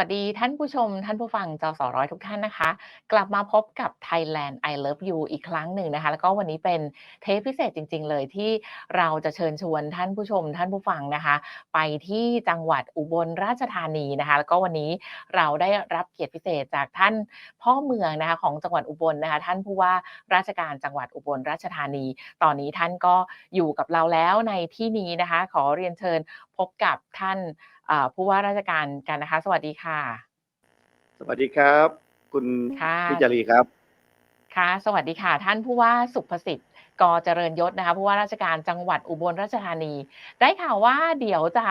สวัสดีท่านผู้ชม ท่านผู้ฟังจสอร้อยทุกท่านนะคะ กลับมาพบกับ Thailand I Love You อีกครั้งหนึ่งนะคะ แล้วก็วันนี้เป็นเทปพิเศษจริง ๆ เลยที่เราจะเชิญชวนท่านผู้ชม ท่านผู้ฟังนะคะ ไปที่จังหวัดอุบลราชธานีนะคะ แล้วก็วันนี้เราได้รับเกียรติพิเศษจากท่านพ่อเมืองนะคะของจังหวัดอุบลนะคะ ท่านผู้ว่าราชการจังหวัดอุบลราชธานี ตอนนี้ท่านก็อยู่กับเราแล้วในที่นี้นะคะ ขอเรียนเชิญพบกับท่าน ผู้ว่าราชการกันนะคะ สวัสดีค่ะ สวัสดีครับ คุณค่ะพิจารีครับค่ะสวัสดีค่ะ ท่านผู้ว่าสุภสิทธิ์กอเจริญยศนะคะผู้ว่าราชการจังหวัดอุบลราชธานี ได้ข่าวว่าเดี๋ยวจะ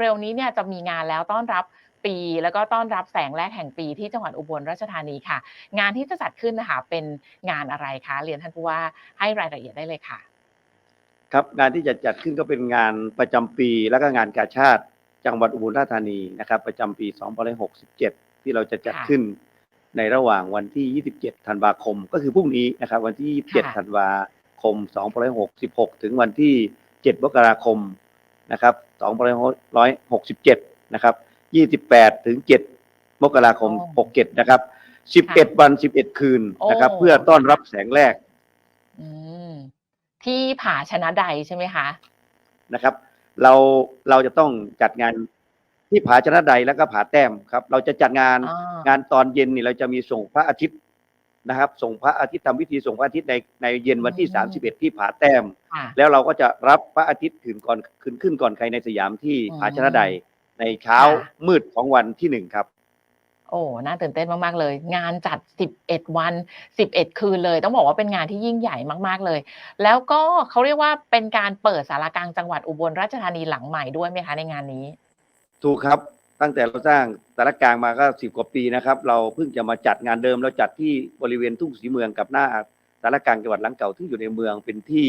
เร็วๆนี้เนี่ยจะมีงานแล้วต้อนรับปี แล้วก็ต้อนรับแสงแรกแห่งปีที่จังหวัดอุบลราชธานีค่ะ งานที่จะจัดขึ้นนะคะเป็นงานอะไรคะเรียนท่านผู้ว่าให้รายละเอียดได้เลยค่ะ ครับงานที่จะจัดขึ้นก็เป็นงานประจำปี และก็งานกาชาติ จังหวัดอุบลราชธานีนะครับ ประจำปี2567 ที่เราจะจัดค่ะขึ้นในระหว่างวันที่ 27 ธันวาคม ก็คือพรุ่งนี้นะครับ วันที่ค่ะ27 ธันวาคม 2566 ถึงวันที่ 7 มกราคมนะครับ 2567 นะครับ 28 ถึง 7 มกราคม 67 นะครับ 11 วัน 11 คืนนะครับ เพื่อต้อนรับแสงแรกอืมที่ผาชนะใดใช่ไหมคะนะครับ เราเราจะต้องจัดงานที่ผาชนะใดแล้วก็ผาแต้มครับ เราจะจัดงานอ่างานตอนเย็นนี่เราจะมีส่งพระอาทิตย์นะครับ ส่งพระอาทิตย์ทำพิธีส่งพระอาทิตย์ในในเย็นวันที่31 ที่ผาแต้ม ค่ะ แล้วเราก็จะรับพระอาทิตย์ขึ้นก่อนขึ้นขึ้นก่อนใครในสยามที่อืมผาชนะใดในเช้าค่ะ มืดของวันที่หนึ่งครับ โอ้น่าตื่นเต้นมากๆเลย งานจัด 11 วัน 11 คืนเลย ต้องบอกว่าเป็นงานที่ยิ่งใหญ่มากๆเลย แล้วก็เขาเรียกว่าเป็นการเปิดสารกลางจังหวัดอุบลราชธานีหลังใหม่ด้วยไหมคะในงานนี้ ถูกครับตั้งแต่เราสร้างสารกลางมาก็สิบกว่าปีนะครับ เราเพิ่งจะมาจัดงานเดิมเราจัดที่บริเวณทุ่งศรีเมืองกับหน้าสารกลางจังหวัดหลังเก่าที่อยู่ในเมืองเป็นที่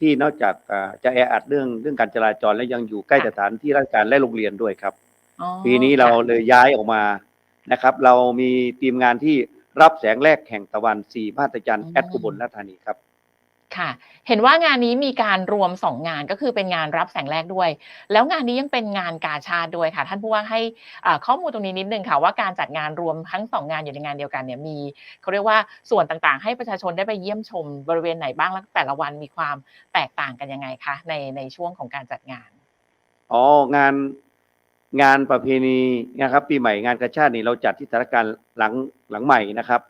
ที่นอกจากอ่าจะแออัดเรื่องเรื่องการจราจรและยังอยู่ใกล้ค่ะสถานที่ราชการและโรงเรียนด้วยครับอ๋อปีนี้เราค่ะเลยย้ายออกมา นะครับ เรามีทีมงานที่รับแสงแรกแห่งตะวันสี่พาตจันทร์แอดอุบลราชธานีครับ ค่ะ เห็นว่างานนี้มีการรวม2งานก็คือเป็นงานรับแสงแรกด้วย แล้วงานนี้ยังเป็นงานกาชาติด้วยค่ะ ท่านผู้ว่าให้อ่าข้อมูลตรงนี้นิดนึงค่ะ ว่าการจัดงานรวมทั้ง2งานอยู่ในงานเดียวกันเนี่ยมีเขาเรียกว่าส่วนต่างๆ ให้ประชาชนได้ไปเยี่ยมชมบริเวณไหนบ้างแล้วแต่ละวันมีความแตกต่างกันยังไงคะในในช่วงของการจัดงานอ๋องาน งานประเพณีนะครับ ปีใหม่งานกระชาตินี่เราจัดที่สถานการณ์หลังหลังใหม่นะครับ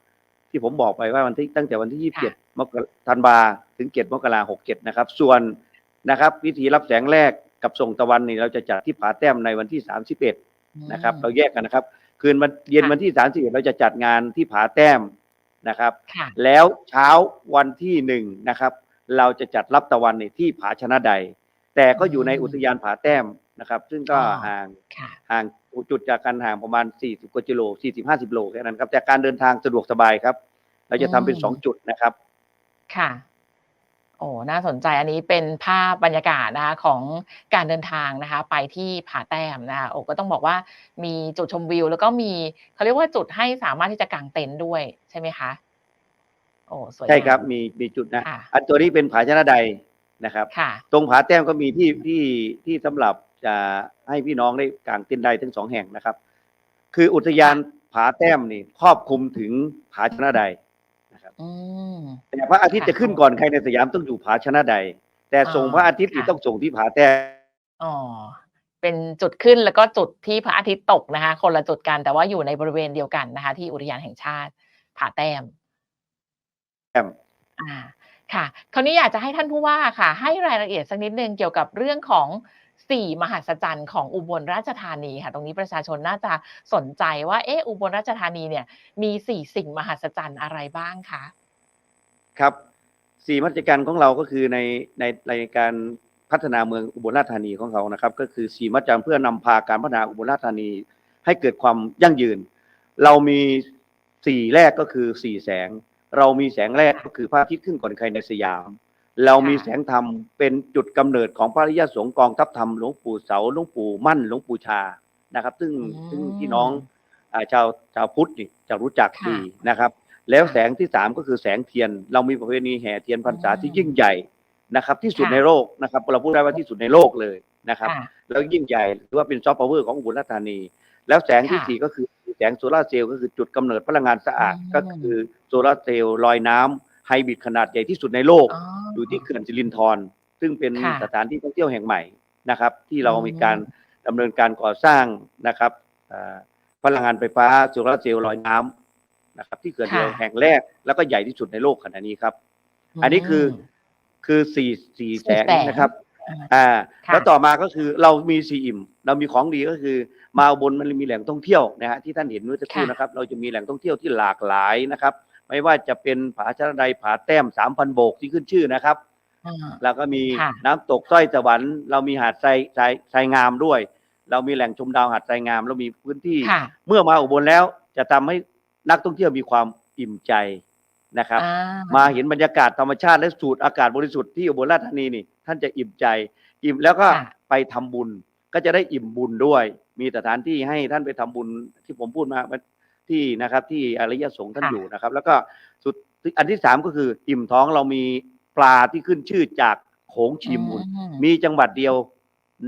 ที่ผมบอกไปว่าวันที่ตั้งแต่วันที่ยี่สิบเจ็ดมกราธันวาถึงเจ็ดมกราหกเจ็ดนะครับ ส่วนนะครับพิธีรับแสงแรกกับส่งตะวันนี่เราจะจัดที่ผาแต้มในวันที่สามสิบเอ็ดนะครับ เราแยกกันนะครับ คืนวันเย็นค่ะวันที่สามสิบเอ็ดเราจะจัดงานที่ผาแต้มนะครับค่ะแล้วเช้าวันที่หนึ่งนะครับ เราจะจัดรับตะวันในที่ผาชนะใด แต่ก็อยู่ในอืมอุทยานผาแต้ม นะครับ ซึ่งก็อ๋อ ห่างค่ะห่างจุดจากกันห่างประมาณ 40กว่ากิโล40 50โลแค่นั้นครับแต่การเดินทางสะดวกสบายครับ เราจะทำเป็นอืมสองจุดนะครับ ค่ะ โอ้น่าสนใจอันนี้เป็นภาพบรรยากาศนะคะของการเดินทางนะคะ ไปที่ผาแต้มนะคะโอ้ก็ต้องบอกว่ามีจุดชมวิว แล้วก็มีเขาเรียกว่าจุดให้สามารถที่จะกางเต็นท์ด้วยใช่ไหมคะ โอ้สวยใช่ครับงามมีมีจุดนะ ค่ะ อันตัวนี้เป็นผาชนะใดนะครับ ค่ะ ตรงผาแต้มก็มีที่ที่ที่สำหรับ จะให้พี่น้องได้กางเต็นท์ได้ทั้งสองแห่งนะครับ คืออุทยานผาแต้มนี่ครอบคลุมถึงผาชนะใดนะครับอืมแต่พระอาทิตย์ค่ะจะขึ้นก่อนใครในสยามต้องอยู่ผาชนะใด แต่ส่งอ๋อพระอาทิตย์นี่ค่ะต้องส่งที่ผาแต้มอ๋อเป็นจุดขึ้นแล้วก็จุดที่พระอาทิตย์ตกนะคะ คนละจุดกันแต่ว่าอยู่ในบริเวณเดียวกันนะคะ ที่อุทยานแห่งชาติผาแต้มอ่าค่ะ คราวนี้อยากจะให้ท่านผู้ว่าค่ะ ให้รายละเอียดสักนิดนึงเกี่ยวกับเรื่องของ สี่มหัศจรรย์ของอุบลราชธานีค่ะ ตรงนี้ประชาชนน่าจะสนใจว่าเอออุบลราชธานีเนี่ยมีสี่สิ่งมหัศจรรย์อะไรบ้างคะครับสี่มาตรการของเราก็คือในในในการพัฒนาเมืองอุบลราชธานีของเขานะครับ ก็คือสี่มาตรการเพื่อนำพาการพัฒนาอุบลราชธานี ให้เกิดความยั่งยืน เรามีสี่แรกก็คือสี่แสง เรามีแสงแรกก็คือพระอาทิตย์ขึ้นก่อนใครในสยาม เรามีแสงธรรมเป็นจุดกำเนิดของพระอริยสงฆ์กองทัพธรรมหลวงปู่เสาหลวงปู่มั่นหลวงปู่ชานะครับ ซึ่งอืมซึ่งพี่น้องอาชาวชาวพุทธนี่จะรู้จักค่ะดีนะครับ แล้วค่ะแสงที่สามก็คือแสงเทียน เรามีประเพณีแห่เทียนพรรษาอืมที่ยิ่งใหญ่นะครับ ที่สุดค่ะในโลกนะครับเราพูดได้ว่าที่สุดในโลกเลยนะครับค่ะแล้วยิ่งใหญ่หรือว่าเป็นซอฟต์พาวเวอร์ของอุบลราชธานี แล้วแสงที่ค่ะสี่ก็คือแสงโซลาร์เซลล์ก็คือจุดกำเนิดพลังงานสะอาดอืมก็คือโซลาร์เซลล์ลอยน้ำไฮบริดขนาดใหญ่ที่สุดในโลก อ๋ออยู่ที่เขื่อนสิรินธรซึ่งเป็นค่ะ สถานที่ท่องเที่ยวแห่งใหม่นะครับ ที่เราอืมมีการดำเนินการก่อสร้างนะครับอ่าพลังงานไฟฟ้าโซลาร์เซลล์ลอยน้ำนะครับ ที่เขื่อนเดียวแห่งแรก แล้วก็ใหญ่ที่สุดในโลกขณะนี้ครับ อันนี้คือมคือสี่สี่สี่แสงแสงนะครับอ่าอ่าค่ะแล้วต่อมาก็คือเรามีสีอิ่ม เรามีของดีก็คือ มาอุบนมันมีแหล่งท่องเที่ยวนะฮะที่ท่านเห็นเมื่อสักครู่ค่ะนะครับ เราจะมีแหล่งท่องเที่ยวที่หลากหลายนะครับ ไม่ว่าจะเป็นผาชะไดผาแต้มสามพันโบกที่ขึ้นชื่อนะครับอ่าแล้วก็มีค่ะน้ำตกสร้อยสวรรค์เรามีหาดทรายทรายทรายงามด้วย เรามีแหล่งชมดาวหาดทรายงามเรามีพื้นที่ค่ะเมื่อมาอุบลแล้วจะทำให้นักท่องเที่ยวมีความอิ่มใจนะครับอ่มาเห็นบรรยากาศธรรมชาติและสูดอากาศบริสุทธิ์ที่อุบลราชธานีนี่ท่านจะอิ่มใจ อิ่มแล้วก็ค่ะไปทำบุญก็จะได้อิ่มบุญด้วย มีสถานที่ให้ท่านไปทำบุญที่ผมพูดมา ที่นะครับที่อริยสงฆ์ท่านค่ะ อยู่นะครับ แล้วก็สุดอันที่สามก็คืออิ่มท้องเรามีปลาที่ขึ้นชื่อจากโขงชีมูล อืมีจังหวัดเดียว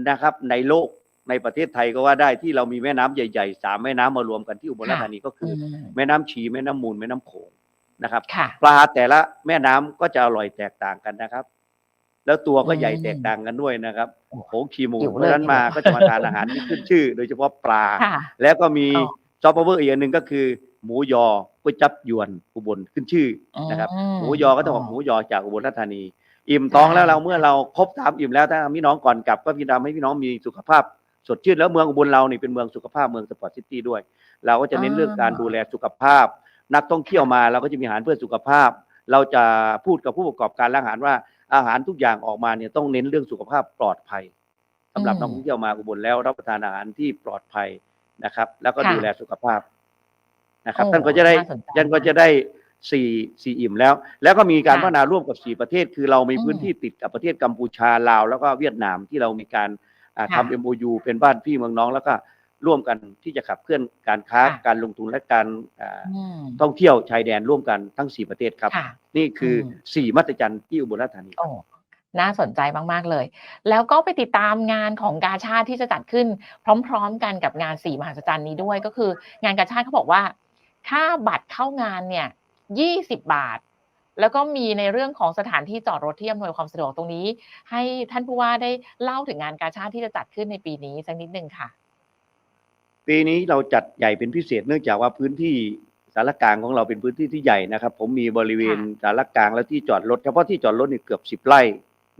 นะครับในโลกในประเทศไทยก็ว่าได้ที่เรามีแม่น้ำใหญ่ๆสามแม่น้ำมารวมกันที่อุบลราชธานีก็คืออือม แม่น้ำชีแม่น้ำมูลแม่น้ำโขงนะครับ ค่ะ ปลาแต่ละแม่น้ำก็จะอร่อยแตกต่างกันนะครับ แล้วตัวก็ใหญ่อืมแตกต่างกันด้วยนะครับโอ้โขงชีมูลหิวเพเลยราะฉะนั้นมาหิวก็จะมาทานอาหารที่ขึ้นชื่อ โดยเฉพาะปลา ค่ะ แล้วก็มีอ๋อ ซอฟต์พาวเวอร์อีกอันหนึ่งก็คือ หมูยอก๋วยจับยวนอุบลขึ้นชื่อนะครับอืมหมูยอก็ต้องบอกหมูยอจากอุบลราชธานี อิ่มท้องแล้วอ่าเราเมื่อเราครบสามอิ่มแล้วถ้าพี่น้องก่อนกลับก็พี่ทำให้พี่น้องมีสุขภาพสดชื่นแล้วเมืองอุบลเรานี่เป็นเมืองสุขภาพเมืองสปอร์ตซิตี้ด้วย เราก็จะเน้นเรื่องการดูแลสุขภาพ นักท่องเที่ยวมาเราก็จะมีอาหารเพื่อสุขภาพ เราจะพูดกับผู้ประกอบการร้านอาหารว่าอาหารทุกอย่างออกมาเนี่ยต้องเน้นเรื่องสุขภาพปลอดภัยสำหรับอืมนักท่องเที่ยวมาอุบลแล้วรับประทานอาหารที่ปลอดภัย นะครับ แล้วก็ค่ะ ดูแลสุขภาพนะครับ โอ้ท่านก็จะได้น่าสนใจ ท่านก็จะได้สี่สี่อิ่มแล้ว แล้วก็มีการค่ะพัฒนาร่วมกับสี่ประเทศ คือเรามีอืมพื้นที่ติดกับประเทศกัมพูชาลาว แล้วก็เวียดนามที่เรามีการอ่าค่ะทำ MOU เป็นบ้านพี่เมืองน้อง แล้วก็ร่วมกันที่จะขับเคลื่อนการค้าค่ะ การลงทุนและการอ่าอืมท่องเที่ยวชายแดนร่วมกันทั้งสี่ประเทศครับ ค่ะ นี่คืออม สี่มาตรจันที่อุบลราชธานี โอ้ น่าสนใจมาก ๆ เลย แล้วก็ไปติดตามงานของกาชาติที่จะจัดขึ้น พร้อม ๆ กันกับงานสีมหัศจรรย์นี้ด้วยก็คือ งานกาชาติเขาบอกว่า ค่าบัตรเข้างานเนี่ยยี่สิบบาท แล้วก็มีในเรื่องของสถานที่จอดรถที่อำนวยความสะดวกตรงนี้ ให้ท่านผู้ว่าได้เล่าถึงงานกาชาติที่จะจัดขึ้นในปีนี้สักนิดนึงค่ะ ปีนี้เราจัดใหญ่เป็นพิเศษเนื่องจากว่าพื้นที่สารกลางของเราเป็นพื้นที่ที่ใหญ่นะครับ ผมมีบริเวณสารกลางและที่จอดรถเฉพาะที่จอดรถนี่เกือบสิบไร่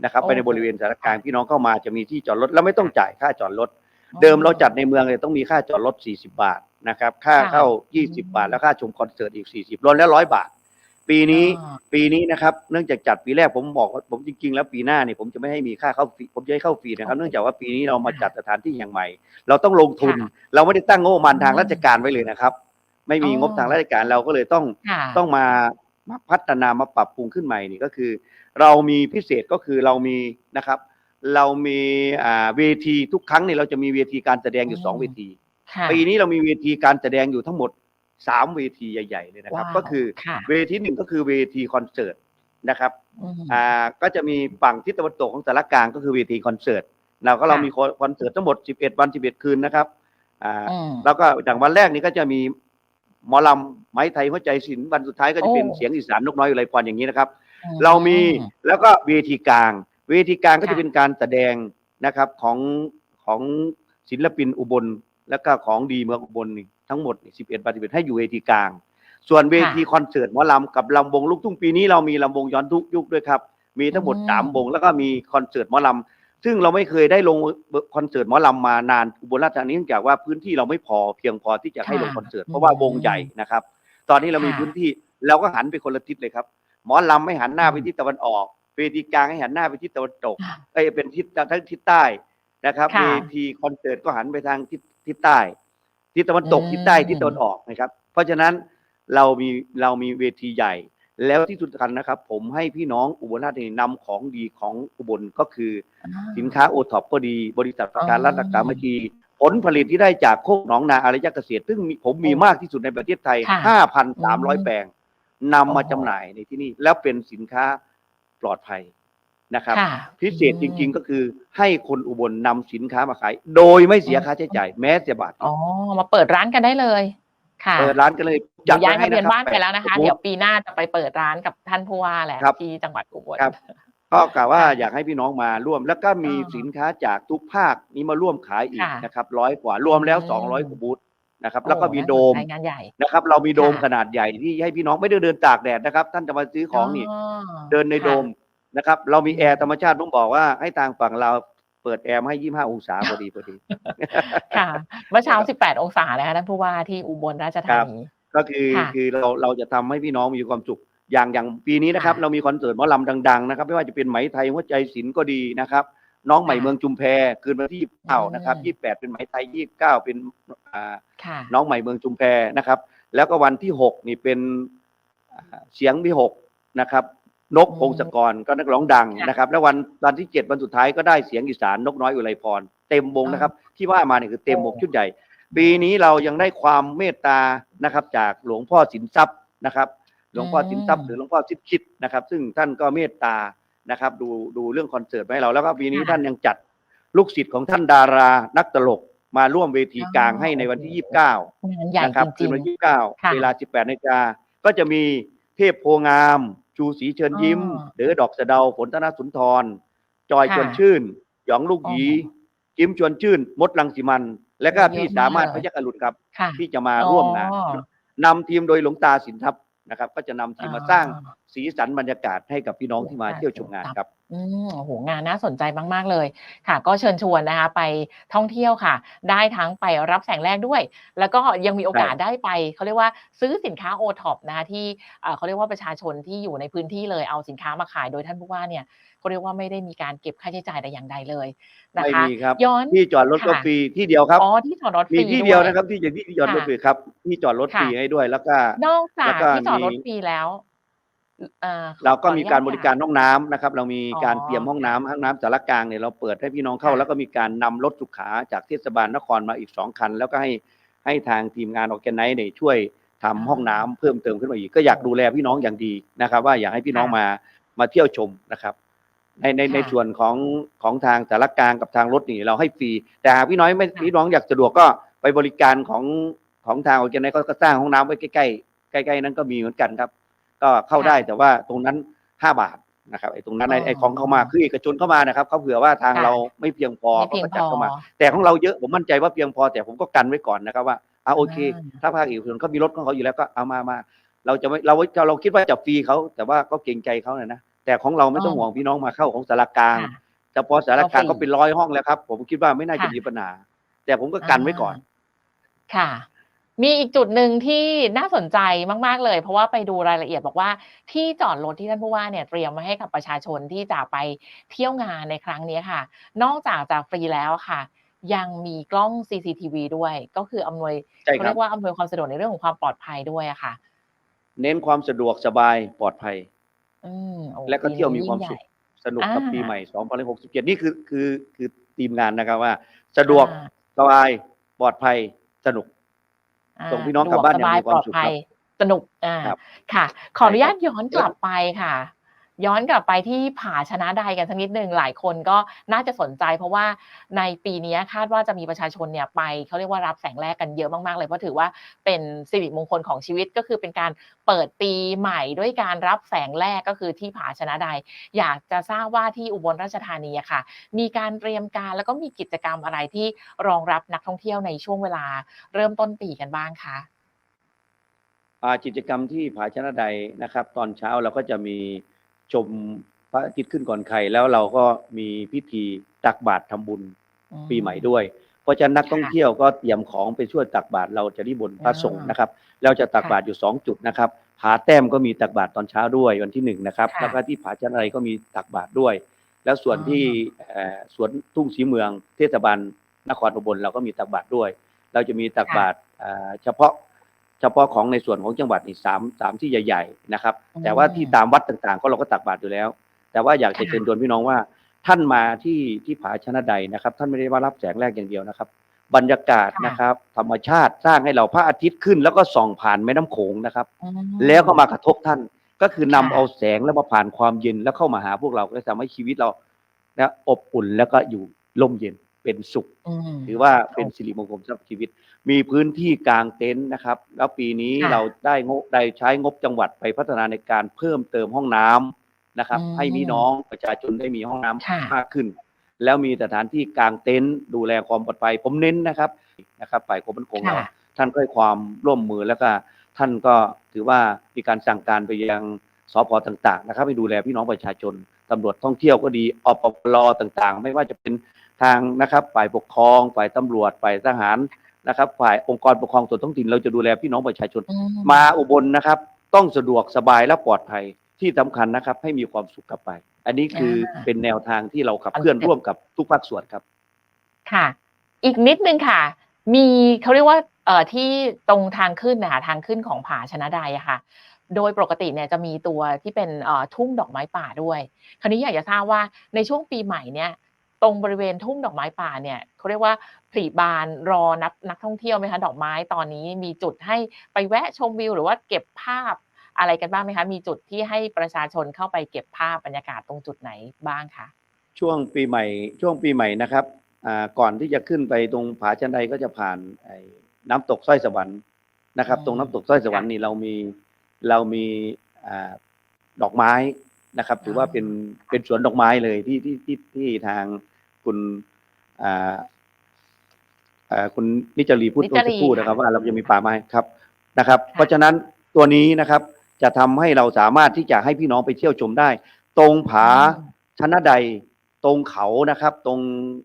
นะครับโอ้ไปในบริเวณสารกลางพี่น้องเข้ามาจะมีที่จอดรถแล้วไม่ต้องจ่ายค่าจอดรถอ๋อเดิมเราจัดในเมืองเลยต้องมีค่าจอดรถ 40 บาทนะครับค่าค่ะเข้าอืม20 บาท แล้วค่าชมคอนเสิร์ตอีก 40รวมแล้วร้อยบาท ปีนี้อ่าปีนี้นะครับเนื่องจากจัดปีแรกผมบอกว่าผมจริง ๆ แล้วปีหน้านี่ผมจะไม่ให้มีค่าเข้าฟรีผมจะให้เข้าฟรีนะครับ เนื่องจากว่าปีนี้เรามาจัดสถานที่อย่างใหม่ เราต้องลงทุนค่ะเราไม่ได้ตั้งงบประมาณทางอืมราชการไว้เลยนะครับ ไม่มีอ๋องบทางราชการเราก็เลยต้องค่ะต้องมามาพัฒนามาปรับปรุงขึ้นใหม่นี่ก็คือ เรามีพิเศษก็คือเรามีนะครับ เรามีอ่าเวทีทุกครั้งนี่เราจะมีเวทีการแสดงอยู่สองอืมเวที ค่ะ ปีนี้เรามีเวทีการแสดงอยู่ทั้งหมดสามเวทีใหญ่ ๆ เลยนะครับ ว้าวก็คือค่ะ เวทีหนึ่งก็คือเวทีคอนเสิร์ตนะครับอืม อ่าก็จะมีฝั่งทิศตะวันตกของสารกลางก็คือเวทีคอนเสิร์ตเราก็เรามีคอนเสิร์ตทั้งหมด 11 วัน 11 คืนนะครับอ่า อืม แล้วก็อย่างวันแรกนี้ก็จะมีหมอลำไม้ไทยหัวใจศิลป์วันสุดท้ายก็จะเป็นโอ้ เสียงอีสานนกน้อยอุไรพรอย่างนี้นะครับอื เรามีแล้วก็เวทีกลาง เวทีกลางก็ค่ะจะเป็นการแสดงนะครับของของศิลปินอุบล แล้วก็ของดีเมืองอุบลนี่ทั้งหมดนี่11ปฏิบัติให้อยู่เวทีกลาง ส่วนเวทีคอนเสิร์ตหมอลำกับลำวงลูกทุ่งปีนี้เรามีลำวงย้อนทุกยุคด้วยครับ มีทั้งหมดอืมสามวงแล้วก็มีคอนเสิร์ตหมอลำซึ่งเราไม่เคยได้ลงคอนเสิร์ตหมอลำมานานอุบลราชธานีเนื่องจากว่าพื้นที่เราไม่พอเพียงพอที่จะให้ลงคอนเสิร์ตเพราะว่าวงใหญ่นะครับ ตอนนี้เรามีพื้นที่เราก็หันไปคนละทิศเลยครับ หมอลำไม่หันหน้าไปทิศตะวันออกเวทีกลางให้หันหน้าไปทิศตะวันตกค่ะเอ้ยเป็นทิศทั้งทิศใต้นะครับค่ะเวทีคอนเสิร์ตก็หันไปทางทิศทิศใต้ ทิศตะวันตกอืมทิศใต้ทิศตะวันออกนะครับ เพราะฉะนั้นเรามีเรามีเวทีใหญ่ แล้วที่สำคัญนะครับ ผมให้พี่น้องอุบลราชธานีนำของดีของอุบลก็คือ สินค้าโอท็อปก็ดีบริษัทประกันอ๋อรัฐสามัคคีผลผลิตที่ได้จากโคกหนองนาอารยเกษตร ซึ่งมีผมมีมากที่สุดในประเทศไทยค่ะ5,300 แปลง นำมาโอ้โหจำหน่ายในที่นี่แล้วเป็นสินค้าปลอดภัยนะครับ ค่ะพิเศษจริง ๆ ก็คือให้คนอุบลนำสินค้ามาขาย โดยไม่เสียค่าใช้จ่ายแม้แต่บาทอ๋อ มาเปิดร้านกันได้เลย ค่ะเปิดร้านกันเลยเดี๋ยวย้ายไว้ทะเบียนให้บ้านไปแล้วนะคะแปเดี๋ยวปีหน้าจะไปเปิดร้านกับท่านผู้ว่าแหละครับที่จังหวัดอุบล ครับ ก็กล่าวว่าค่ะอยากให้พี่น้องมาร่วม แล้วก็มีอ่าสินค้าจากทุกภาคนี้มาร่วมขายอีกค่ะนะครับร้อยกว่ารวมแล้ว อืมสองร้อยกว่าบูธ นะครับ แล้วก็มีอ้โดมน่าสนใจงานใหญ่นะครับ เรามีโดมค่ะขนาดใหญ่ที่ให้พี่น้องไม่ได้เดินตากแดดนะครับ ท่านจะมาซื้อของนี่เดินในค่ะโดมนะครับ เรามีแอร์ธรรมชาติต้องบอกว่าให้ทางฝั่งเราเปิดแอร์มาให้25องศาพอดีพอดี ค่ะ เมื่อเช้า18องศานะคะท่านผู้ว่าที่อุบลราชธานีก็คือค่ะคือเราเราจะทำให้พี่น้องมีความสุขอย่างอย่างปีนี้นะครับค่ะเรามีคอนเสิร์ตหมอลำดังๆนะครับ ไม่ว่าจะเป็นไหมไทยหัวใจศิลป์ก็ดีนะครับ น้องใหม่ค่ะเมืองจุมแพคืนวันที่29นะครับอืม28เป็นไหมไทย29เป็นอ่าค่ะน้องใหม่เมืองจุมแพนะครับ แล้วก็วันที่6นี่เป็นอ่าเสียงที่6นะครับ นกอืมพงศกรก็นักร้องดังค่ะนะครับ แล้ววันวันที่7วันสุดท้ายก็ได้เสียงอีสานนกน้อยอุไรพรเต็มวงนะครับ ที่ว่ามาเนี่ยคือเต็มวงโอ้ชุดใหญ่ ปีนี้เรายังได้ความเมตตานะครับ จากหลวงพ่อสินทรัพย์นะครับ หลวงพ่อสินทรัพย์หรือหลวงพ่อสิทธิคิดนะครับ ซึ่งท่านก็เมตตา นะครับ ดูดูเรื่องคอนเสิร์ตมาให้เราแล้วก็ปีนี้ค่ะ ท่านยังจัดลูกศิษย์ของท่านดารานักตลกมาร่วมเวทีกลางให้ในวันที่ 29งานใหญ่นะครับจคืรินง วันที่ค่ะ 29เวลา 18นาฬิกาก็จะมีเทพโพงาม ชูศรีเชิญยิ้มอ๋อเด๋อดอกสะเดาฝนธนสุนทร จอยค่ะชวนชื่น หยองลูกหยีอ๋อจิมชวนชื่น มดลังสิมัน และก็เยอะพี่สามารถมากพยัคฆ์อรุณครับค่ะที่จะมาร่วมงาน อ๋อนำทีมโดยหลวงตาสินทัพนะครับ ก็จะนำทีมมาสร้างอ๋อ สีสันบรรยากาศให้กับพี่น้องที่มาหลวงตาเที่ยวชมงานสินทรัพย์ครับอืมโอ้โหงานน่าสนใจมาก ๆ เลยค่ะ ก็เชิญชวนนะคะ ไปท่องเที่ยวค่ะ ได้ทั้งไปรับแสงแรกด้วย แล้วก็ยังมีโอกาสได้ไปเขาเรียกว่าซื้อสินค้าโอท็อปนะคะที่เอ่อเขาเรียกว่าประชาชนที่อยู่ในพื้นที่เลยเอาสินค้ามาขายโดยท่านผู้ว่าเนี่ยเขาเรียกว่าไม่ได้มีการเก็บค่าใช้จ่ายแต่อย่างใดเลยนะไม่คะมีครับย้อนที่จอดรถก็ค่ะฟรีที่เดียวครับอ๋อที่จอดรถฟมีรีที่ด้เดียวนะครับ ที่อย่างที่จอดรถค่ะฟรีครับที่จอดรถค่ะฟรีให้ด้วยแล้วก็นอกจาแล้กวก็ที่จอดรถมีฟรีแล้ว เอ่อเราก็ขออนุมีญตการบริการถมห้องน้ำนะครับ เรามีการอ๋อเตรียมห้องน้ำห้องน้ำสารกลางเนี่ยเราเปิดให้พี่น้องเข้าค่ะแล้วก็มีการนำรถสุขาจากเทศบาลนครมาอีกสองคัน แล้วก็ให้ให้ทางทีมงานออแกไนซ์เนี่ยช่วยทำห้องน้ำเพิ่มเติมขึ้นมาอีกก็อยากดูแลพี่น้องอย่างดีนะครับ ว่าอยากให้พี่น้องมามาเที่ยวชมนะครับ ในในในส่วนของของทางสารกลางกับทางรถนี่เราให้ฟรีแต่หากพี่น้อยไม่พี่น้องอยากสะดวกก็ไปบริการของของทางออแกไนซ์ก็สร้างห้องน้ำไว้ใกล้ๆใกล้ๆนั้นก็มีเหมือนกันครับ ก็เข้าได้แต่ว่าตรงนั้นห้าบาทนะครับไอ้ตรงนั้นไอ้ไอ้ของเข้ามาคือเอกชนเข้ามานะครับเขาเผื่อว่าทางเราไม่เพียงพอไม่เขาเพียงก็พจัดอเข้ามาแต่ของเราเยอะผมมั่นใจว่าเพียงพอแต่ผมก็กันไว้ก่อนนะครับว่าอ่าโอเคอ่าถ้าภาคเอกชนเขามีรถของเขาอยู่แล้วก็เอามามา เราจะไม่เราเราเราคิดว่าจะฟรีเขาแต่ว่าก็เกรงใจเขาน่ยนะแต่ของเราไม่ต้องอ๋อห่วงพี่น้องมาเข้าของสารกลาง ค่ะเฉพาะสารกลางก็ฟรีก็เป็นร้อยห้องแล้วครับ ผมคิดว่าไม่น่าจะค่ะมีปัญหา แต่ผมก็กันไว้ก่อน ค่ะ มีอีกจุดหนึ่งที่น่าสนใจมาก ๆ เลย เพราะว่าไปดูรายละเอียดบอกว่าที่จอดรถที่ท่านผู้ว่าเนี่ยเตรียมไว้ให้กับประชาชนที่จะไปเที่ยวงานในครั้งนี้ค่ะ นอกจากจะฟรีแล้วค่ะ ยังมีกล้อง CCTV ด้วย ก็คืออำนวยใช่เขาครัเรีบยกว่าอำนวยความสะดวกในเรื่องของความปลอดภัยด้วยอะค่ะ เน้นความสะดวกสบายปลอดภัยอืมโอ้และก็ปีเที่ยวมีนี้ความยิ่งสุขใหญ่สนุกกับอ่าปีใหม่ 2067 นี่คือคือคือทีมงานนะครับว่า สะดวกอ่าสบายปลอดภัยสนุกอ่า ส่งพี่น้องกลับบ้านสะดวอย่างมีความสบสุขปลอดภัยครับสนุกอ่าครับค่ะ ขออนุญาตใช่ครับย้อนกลับไปค่ะ ย้อนกลับไปที่ผาชนะใดกันสักนิดหนึ่งหลายคนก็น่าจะสนใจ เพราะว่าในปีนี้คาดว่าจะมีประชาชนเนี่ยไปเขาเรียกว่ารับแสงแรกกันเยอะมากๆเลยเพราะถือว่าเป็นสิริมงคลของชีวิตก็คือเป็นการเปิดปีใหม่ด้วยการรับแสงแรกก็คือที่ผาชนะใด อยากจะทราบว่าที่อุบลราชธานีอะค่ะ มีการเตรียมการแล้วก็มีกิจกรรมอะไรที่รองรับนักท่องเที่ยวในช่วงเวลาเริ่มต้นปีกันบ้างคะอ่ากิจกรรมที่ผาชนะใดนะครับ ตอนเช้าเราก็จะมี ชมพระอาทิตย์ขึ้นก่อนใครแล้วเราก็มีพิธีตักบาตรทำบุญอืมปีใหม่ด้วย เพราะฉะนั้นนักค่ะท่องเที่ยวก็เตรียมของไปช่วยตักบาตรเราจะนิบนต์พระสงฆ์อ่านนะครับเราจะตักค่ะบาตรอยู่สองจุดนะครับผาแต้มก็มีตักบาตรตอนเช้าด้วยวันที่หนึ่งนะครับค่ะแล้วก็ที่ผาชนะใดก็มีตักบาตรด้วย แล้วส่วนอ๋อที่เอ่อสวนทุ่งสีเมือง เทศบาลนครอุบลเราก็มีตักบาตรด้วย เราจะมีตักบาตรเอ่อเฉพาะ เฉพาะของในส่วนของจังหวัดนี่สามสามที่ใหญ่ ๆ นะครับอืมแต่ว่าที่ตามวัดต่างๆ ก็เราก็ตักบาตรอยู่แล้ว แต่ว่าอยากจะค่ะเชิญชวนพี่น้องว่า ท่านมาที่ที่ผาชนะใดนะครับ ท่านไม่ได้ว่ารับแสงแรกอย่างเดียวนะครับ บรรยากาศค่ะนะครับ ธรรมชาติสร้างให้เราพระอาทิตย์ขึ้น แล้วก็ส่องผ่านแม่น้ำโขงนะครับอืมแล้วก็มากระทบท่านก็คือนำค่ะเอาแสงแล้วมาผ่านความเย็นแล้วเข้ามาหาพวกเราก็จะทำให้ชีวิตเรานะอบอุ่นแล้วก็อยู่ร่มเย็น เป็นสุขอืมถือว่าเป็นสิริมงคลสำหรับชีวิต มีพื้นที่กลางเต็นท์นะครับ แล้วปีนี้ค่ะเราได้งบได้ใช้งบจังหวัดไปพัฒนาในการเพิ่มเติมห้องน้ำนะครับ อืม ให้พี่น้องประชาชนได้มีห้องน้ำ ค่ะ มากขึ้น แล้วมีสถานที่กลางเต็นท์ดูแลความปลอดภัยผมเน้นนะครับนะครับฝ่ายความมั่นคงเราค่ะ ท่านก็ให้ความร่วมมือแล้วก็ท่านก็ถือว่ามีการสั่งการไปยังสพต่าง ๆ นะครับให้ดูแลพี่น้องประชาชนตำรวจท่องเที่ยวก็ดีอปปลต่าง ๆ ไม่ว่าจะเป็น ทางนะครับฝ่ายปกครอง ฝ่ายตำรวจฝ่ายทหารนะครับ ฝ่ายองค์กรปกครองส่วนท้องถิ่นเราจะดูแลพี่น้องประชาชน อืมาอุบลนะครับ ต้องสะดวกสบายและปลอดภัยที่สำคัญนะครับ ให้มีความสุขกลับไป อันนี้คือเป็นแนวทางที่เราขับเคลื่อนร่วมกับทุกภาคส่วนครับ ค่ะ อีกนิดนึงค่ะ มีเขาเรียกว่าเอ่อที่ตรงทางขึ้นนะคะทางขึ้นของผาชนะใดอะค่ะ โดยปกติเนี่ยจะมีตัวที่เป็นเอ่อทุ่งดอกไม้ป่าด้วย คราวนี้อยากจะทราบว่าในช่วงปีใหม่เนี่ย ตรงบริเวณทุ่งดอกไม้ป่าเนี่ยเขาเรียกว่าผลิบานรอนักนักท่องเที่ยวไหมคะดอกไม้ตอนนี้มีจุดให้ไปแวะชมวิว หรือว่าเก็บภาพอะไรกันบ้างไหมคะมีจุดที่ให้ประชาชนเข้าไปเก็บภาพบรรยากาศตรงจุดไหนบ้างคะช่วงปีใหม่ ช่วงปีใหม่นะครับอ่าก่อนที่จะขึ้นไปตรงผาชันใดก็จะผ่านไอ้น้ำตกสร้อยสวรรค์นะครับ ตรงน้ำตกสร้อยสวรรค์นี่เรามีเรามีอ่าดอกไม้นะครับ ถือว่าเป็นเป็นสวนดอกไม้เลยที่ที่ที่ที่ทาง คุณอ่าอ่าคุณนิจรีพูดนิเมื่จอรีสักครู่นะครับค่ะว่าเราจะมีป่าไม้ครับนะครับค่ะเพราะฉะนั้นตัวนี้นะครับจะทำให้เราสามารถที่จะให้พี่น้องไปเที่ยวชมได้ ตรงผาอืมชนะใดตรงเขานะครับ ตรง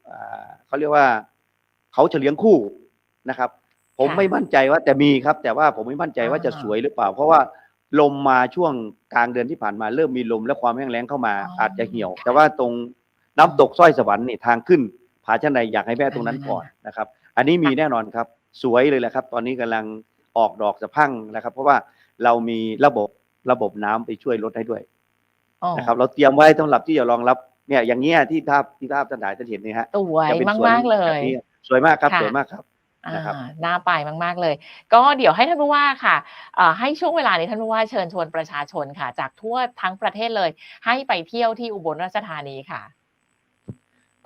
อ่าเขาเรียกว่า เขาเฉลียงคู่นะครับ ผมค่ะไม่มั่นใจว่าแต่มีครับ แต่ว่าผมไม่มั่นใจว่าจะอ่าสวยหรือเปล่า เพราะว่าลมมาช่วงกลางเดือนที่ผ่านมาเริ่มมีลมและความแห้งแล้งเข้ามาอ๋อออาจจะเหี่ยวค่ะแต่ว่าตรง น้ำตกสร้อยสวรรค์นี่ทางขึ้นผาชนะใดอยากให้แม่ตรงนั้นก่อนนะครับ อันนี้มีแน่นอนครับ สวยเลยแหละครับ ตอนนี้กำลังออกดอกสะพรั่งนะครับ เพราะว่าเรามีระบบระบบน้ำไปช่วยลดให้ด้วยอ๋อนะครับ เราเตรียมไว้สำหรับที่จะรองรับเนี่ยอย่างเงี้ยที่ภาพที่ภาพท่านถ่ายท่านเห็นนี่ฮะสวยจะเป็นมากสวนมากๆเลแบยบนี้สวยมากครับค่ะสวยมากครับอ่านะครับน่าไปมาก ๆ เลย ก็เดี๋ยวให้ท่านผู้ว่าค่ะเอ่อให้ช่วงเวลานี้ท่านผู้ว่าเชิญชวนประชาชนค่ะ จากทั่วทั้งประเทศเลย ให้ไปเที่ยวที่อุบลราชธานีค่ะ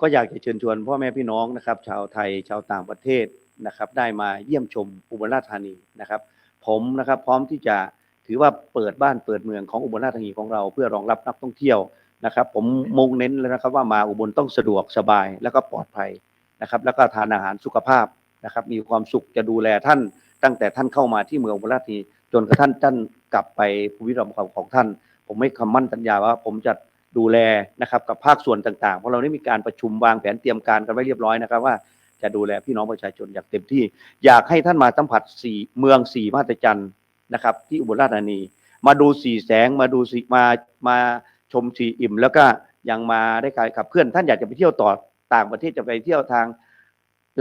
ก็อยากจะเชิญชวนพ่อแม่พี่น้องนะครับ ชาวไทยชาวต่างประเทศนะครับ ได้มาเยี่ยมชมอุบลราชธานีนะครับ ผมนะครับพร้อมที่จะถือว่าเปิดบ้านเปิดเมืองของอุบลราชธานีของเราเพื่อรองรับนักท่องเที่ยวนะครับ ผมมุ่งเน้นเลยนะครับว่ามาอุบลต้องสะดวกสบายแล้วก็ปลอดภัยนะครับ แล้วก็ทานอาหารสุขภาพนะครับ มีความสุขจะดูแลท่าน ตั้งแต่ท่านเข้ามาที่เมืองอุบลราชธานีจนกระทั่งท่านกลับไปภูมิลำเนาของท่าน ผมไม่คำมั่นสัญญาว่าผมจะ ดูแลนะครับกับภาคส่วนต่างๆ เพราะเราได้มีการประชุมวางแผนเตรียมการกันไว้เรียบร้อยนะครับว่าจะดูแลพี่น้องประชาชนอย่างเต็มที่ อยากให้ท่านมาสัมผัสสี่เมืองสี่มาตรจันทร์นะครับ ที่อุบลราชธานี มาดูสี่แสงมาดูสีมามาชมสีอิ่ม แล้วก็ยังมาได้การขับเพื่อนท่านอยากจะไปเที่ยวต่อต่างประเทศจะไปเที่ยวทาง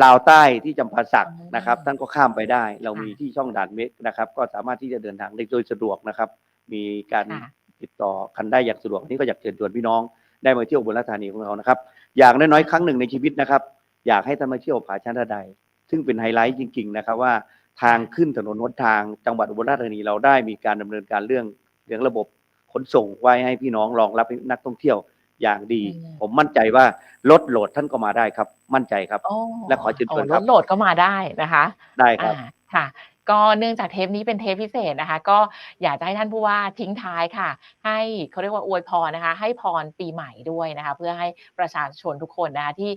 ลาวใต้ที่จำปาสักนะครับ ท่านก็ข้ามไปได้ เรามีที่ช่องด่านเม็กนะครับ ก็สามารถที่จะเดินทางได้โดยสะดวกนะครับ มีการค่ะ ติดต่อกันได้อย่างสะดวกอันนี่ก็อยากเชิญชวนพี่น้องได้มาเที่ยวอุบลราชธานีของเรานะครับ อย่างน้อยๆครั้งหนึ่งในชีวิตนะครับ อยากให้ท่านมาเที่ยวผาชันทใดซึ่งเป็นไฮไลท์จริง ๆ นะครับว่าทางขึ้นถนนหนทางจังหวัดอุบลราชธานีเราได้มีการดำเนินการเรื่องเรื่องระบบขนส่งไว้ให้พี่น้องรองรับนักท่องเที่ยวอย่างดีอืมผมมั่นใจว่ารถโหลดท่านก็มาได้ครับ มั่นใจครับโอ้และขอเชิญชวนโรครับถโหลดก็มาได้นะคะ ได้ครับอ่าค่ะ ก็เนื่องจากเทปนี้เป็นเทปพิเศษนะคะ ก็อยากจะให้ท่านผู้ว่าทิ้งท้ายค่ะ ให้เขาเรียกว่าอวยพรนะคะ ให้พรปีใหม่ด้วยนะคะ เพื่อให้ประชาชนทุกคนนะคะที่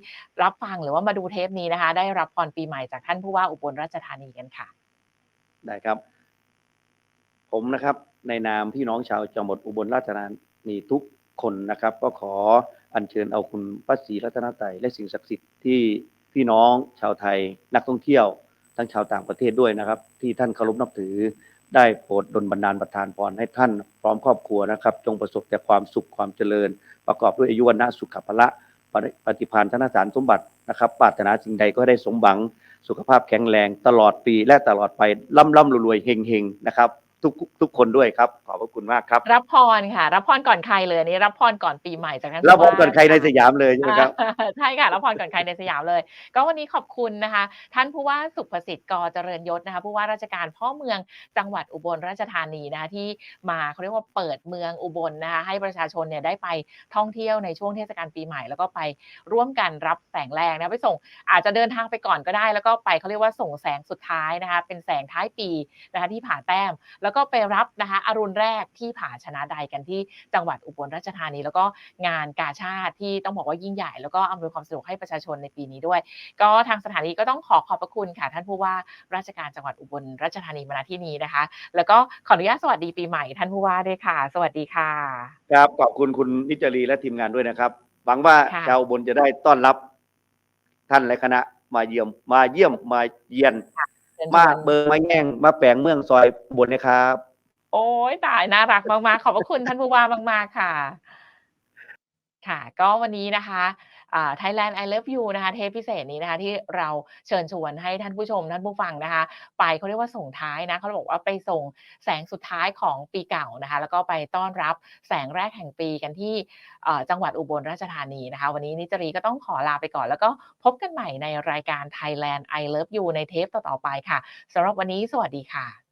รับฟังหรือว่ามาดูเทปนี้นะคะ ได้รับพรปีใหม่จากท่านผู้ว่าอุบลราชธานีกันค่ะ ได้ครับ ผมนะครับในนามพี่น้องชาวจังหวัดอุบลราชธานีทุกคนนะครับ ก็ขออัญเชิญเอาคุณพระศรีรัตนตรัยและสิ่งศักดิ์สิทธิ์ที่พี่น้องชาวไทยนักท่องเที่ยว ทั้งชาวต่างประเทศด้วยนะครับ ที่ท่านเคารพนับถือ ได้โปรดดลบันดาลประทานพรให้ท่านพร้อมครอบครัวนะครับ จงประสบแต่ความสุขความเจริญ ประกอบด้วยอายุวันะสุขภละปฏิปฏิภาณธนสารสมบัตินะครับปรารถนาสิ่งใดก็ได้สมหวัง สุขภาพแข็งแรง ตลอดปีและตลอดไปล่ำล่ำรวยๆเฮงๆนะครับ ทุกทุกคนด้วยครับ ขอบพระคุณมากครับ รับพรค่ะ รับพรก่อนใครเลยอันนี้รับพรก่อนปีใหม่จากท่านแล้วผมผู้ว่าก่อนใครในสค่ะยามเลยใช่ไหมครับอาใช่ค่ะรับพรก่อนใครในสยามเลย ก็วันนี้ขอบคุณนะคะ ท่านผู้ว่าสุภสิทธิ์กเจริญยศนะคะผู้ว่าราชการพ่อเมืองจังหวัดอุบลราชธานีนะคะที่มาเขาเรียกว่าเปิดเมืองอุบลนะคะให้ประชาชนเนี่ยได้ไปท่องเที่ยวในช่วงเทศกาลปีใหม่ แล้วก็ไปร่วมกันรับแสงแรงนะไปส่งอาจจะเดินทางไปก่อนก็ได้ แล้วก็ไปเขาเรียกว่าส่งแสงสุดท้ายนะคะเป็นแสงท้ายปีนะคะที่ผาแต้มแล้วก็ไปรับนะคะอรุณแรกที่ผาชนะใดกันที่จังหวัดอุบลราชธานี แล้วก็งานกาชาติที่ต้องบอกว่ายิ่งใหญ่ แล้วก็อำนวยความสะดวกให้ประชาชนในปีนี้ด้วย ก็ทางสถานีก็ต้องขอขอบพระคุณค่ะ ท่านผู้ว่าราชการจังหวัดอุบลราชธานีมาณที่นี้นะคะ แล้วก็ขออนุญาตสวัสดีปีใหม่ท่านผู้ว่าด้วยค่ะ สวัสดีค่ะ ครับขอบคุณคุณนิจรีและทีมงานด้วยนะครับหวังว่าค่ะชาวอุบนจะได้ต้อนรับท่านและคณะมาเยี่ยมมาเยี่ยมมาเยียนเชิญช มาวนเบอร์มาแย่งมาแปลงเมืองซอยอุบนนะครับ โอ้ยตายน่ารักมากๆ ขอบพระคุณท่านผู้ว่ามาก ๆ ค่ะ ค่ะ ก็วันนี้นะคะอ่า Thailand I Love You นะคะเทปพิเศษนี้นะคะที่เราเชิญชวนให้ท่านผู้ชมท่านผู้ฟังนะคะ ไปเขาเรียกว่าส่งท้ายนะเขาบอกว่าไปส่งแสงสุดท้ายของปีเก่านะคะ แล้วก็ไปต้อนรับแสงแรกแห่งปีกันที่จังหวัดอุบลราชธานีนะคะ วันนี้นิจรีก็ต้องขอลาไปก่อน แล้วก็พบกันใหม่ในรายการ Thailand I Love You ในเทปต่อๆไปค่ะสำหรับวันนี้สวัสดีค่ะ